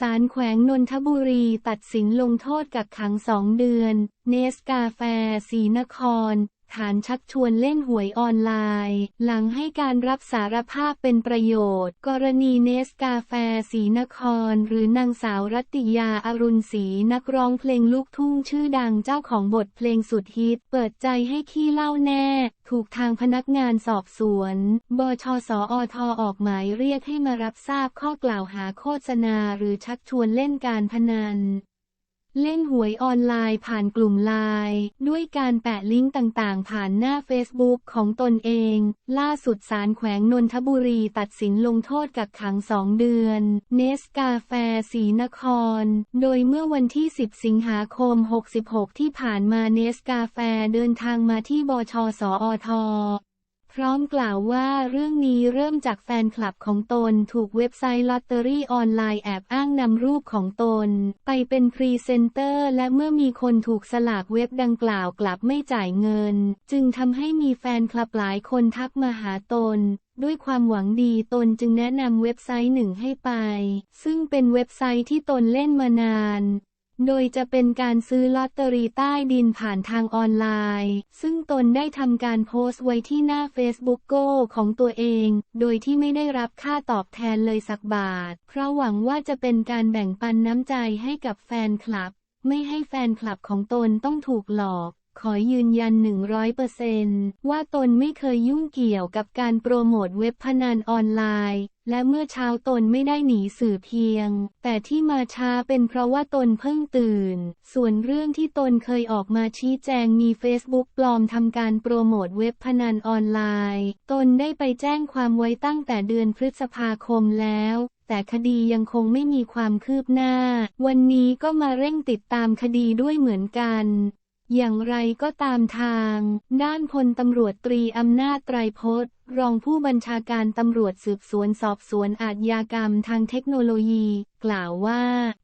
ศาลแขวงนนทบุรีตัดสินลงโทษกักขังสองเดือน เนสกาแฟ สีนคร ฐานชักชวนเล่นหวยออนไลน์ หลังให้การรับสารภาพเป็นประโยชน์ กรณีเนสกาแฟสีนคร หรือนางสาวรัตติยาอรุณศรีนักร้องเพลงลูกทุ่งชื่อดังเจ้าของบทเพลงสุดฮิต เปิดใจให้ขี้เล่าแน่ ถูกทางพนักงานสอบสวน บชสอทออกหมายเรียกให้มารับทราบข้อกล่าวหาโฆษณาหรือชักชวนเล่นการพนัน เล่นหวยออนไลน์ผ่านกลุ่มไลน์ด้วยการแปะลิงก์ต่างๆ ผ่านหน้า Facebook ของตนเอง ล่าสุดศาลแขวงนนทบุรีตัดสินลงโทษกักขังสองเดือน เนสกาแฟสีนคร โดยเมื่อวันที่ 10 สิงหาคม 66 ที่ผ่านมาเนสกาแฟเดินทางมาที่บชสอท พร้อมกล่าวว่าเรื่องนี้เริ่มจากแฟนคลับของตนถูกเว็บไซต์ลอตเตอรี่ออนไลน์แอบอ้างนำรูปของตน ไปเป็นพรีเซนเตอร์ และเมื่อมีคนถูกสลากเว็บดังกล่าวกลับไม่จ่ายเงิน จึงทำให้มีแฟนคลับหลายคนทักมาหาตนด้วยความหวังดีตนจึงแนะนำเว็บไซต์หนึ่งให้ไป ซึ่งเป็นเว็บไซต์ที่ตนเล่นมานาน โดยจะเป็นการซื้อลอตเตอรี่ใต้ดินผ่านทางออนไลน์ ซึ่งตนได้ทำการโพสต์ไว้ที่หน้า Facebook โก้ของตัวเอง โดยที่ไม่ได้รับค่าตอบแทนเลยสักบาท เพราะหวังว่าจะเป็นการแบ่งปันน้ำใจให้กับแฟนคลับ ไม่ให้แฟนคลับของตนต้องถูกหลอก ขอยืนยัน 100%ว่าตนไม่เคยยุ่งเกี่ยวกับการโปรโมทเว็บพนันออนไลน์ และเมื่อเช้าตนไม่ได้หนีสื่อเพียง แต่ที่มาช้าเป็นเพราะว่าตนเพิ่งตื่น ส่วนเรื่องที่ตนเคยออกมาชี้แจงมี Facebook ปลอมทำการโปรโมทเว็บพนันออนไลน์ ตนได้ไปแจ้งความไว้ตั้งแต่เดือนพฤษภาคมแล้วแต่คดียังคงไม่มีความคืบหน้า วันนี้ก็มาเร่งติดตามคดีด้วยเหมือนกัน อย่างไรก็ตามทาง ด้านพลตำรวจตรีอำนาจไตรพจน์รองผู้บัญชาการตำรวจสืบสวนสอบสวนอาชญากรรมทางเทคโนโลยี กล่าวว่า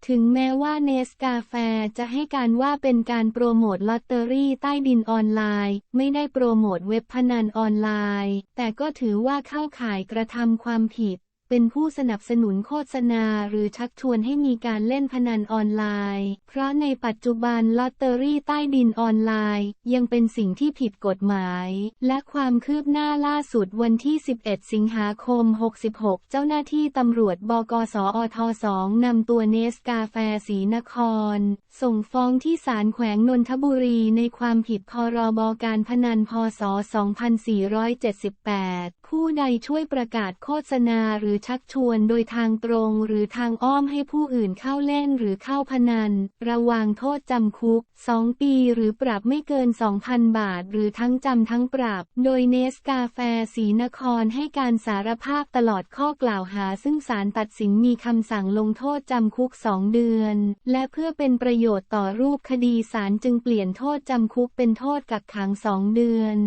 ถึงแม้ว่าเนสกาแฟจะให้การว่าเป็นการโปรโมทลอตเตอรี่ใต้ดินออนไลน์ ไม่ได้โปรโมทเว็บพนันออนไลน์ แต่ก็ถือว่าเข้าข่ายกระทำความผิด เป็นผู้สนับสนุนโฆษณาหรือชักชวนให้มีการเล่นพนันออนไลน์ เพราะในปัจจุบันลอตเตอรี่ใต้ดินออนไลน์ ยังเป็นสิ่งที่ผิดกฎหมาย และความคืบหน้าล่าสุดวันที่ 11 สิงหาคม 66 เจ้าหน้าที่ตำรวจบกสอท2นำตัวเนสกาแฟสีนคร ส่งฟ้องที่ศาลแขวงนนทบุรีในความผิดพรบการพนันพศ 2478ผู้ใดช่วยประกาศโฆษณาหรือชักชวนโดยทางตรงหรือทางอ้อมให้ผู้อื่นเข้าเล่นหรือเข้าพนัน ระวางโทษจำคุก 2 ปีหรือปรับไม่เกิน 2,000 บาท หรือทั้งจำทั้งปรับ โดยเนสกาแฟสีนครให้การสารภาพตลอดข้อกล่าวหา ซึ่งศาลตัดสินมีคำสั่งลงโทษจำคุก 2 เดือน และเพื่อเป็นประโยชน์ต่อรูปคดีศาลจึงเปลี่ยนโทษจำคุกเป็นโทษกักขัง 2 เดือน